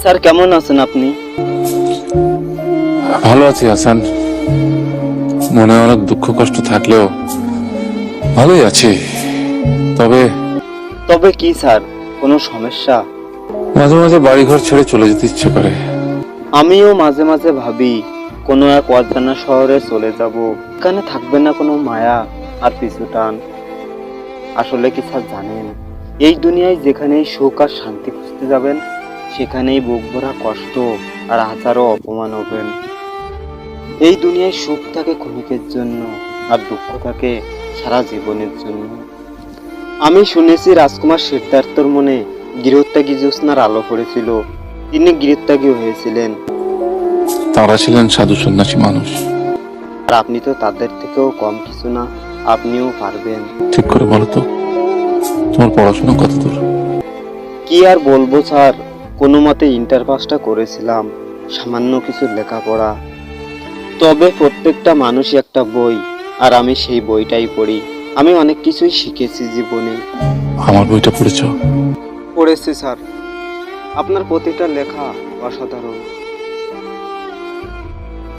Sir কেমন আছেন আপনি? ভালো আছি হাসান। মনে অনেক দুঃখ কষ্ট থাকলেও ভালোই আছি। তবে তবে কি স্যার কোনো সমস্যা? মাঝে মাঝে বাড়িঘর ছেড়ে চলে যেতে ইচ্ছে করে। আমিও মাঝে মাঝে ভাবি কোনো এক অজানা শহরে চলে যাব। এখানে থাকবে না কোনো মায়া আর পিছু টান। আসলে কি স্যার জানেন এই দুনিয়ায় যেখানেই সুখ আর শান্তি খুঁজতে যাবেন সেখানেই বুক ভরা কষ্ট আর হাজারো অপমান হবেন এই দুনিয়ায় সুখ থাকে ক্ষণিকের জন্য আর দুঃখ থাকে সারা জীবনের জন্য। আমি শুনেছি রাজকুমার সিদ্ধার্থর মনে গৃহত্যাগী জ্যোৎস্নার আলো পড়েছিল। তিনি গৃহত্যাগী হয়েছিলেন। তারা ছিলেন সাধু সন্ন্যাসী মানুষ। আর আপনি তো তাদের থেকেও কম কিছু না আপনিও পারবেন। ঠিক করে বলো তো তোমার পড়াশোনা কত দূর কি আর বলব স্যার? কোনো মতে ইন্টার পাসটা করেছিলাম সামান্য কিছু লেখাপড়া। তবে প্রত্যেকটা মানুষই একটা বই আর আমি সেই বইটাই পড়ি। আমি অনেক কিছুই শিখেছি জীবনে। আমার বইটা পড়েছ? পড়েছি স্যার। আপনার প্রতিটা লেখা অসাধারণ।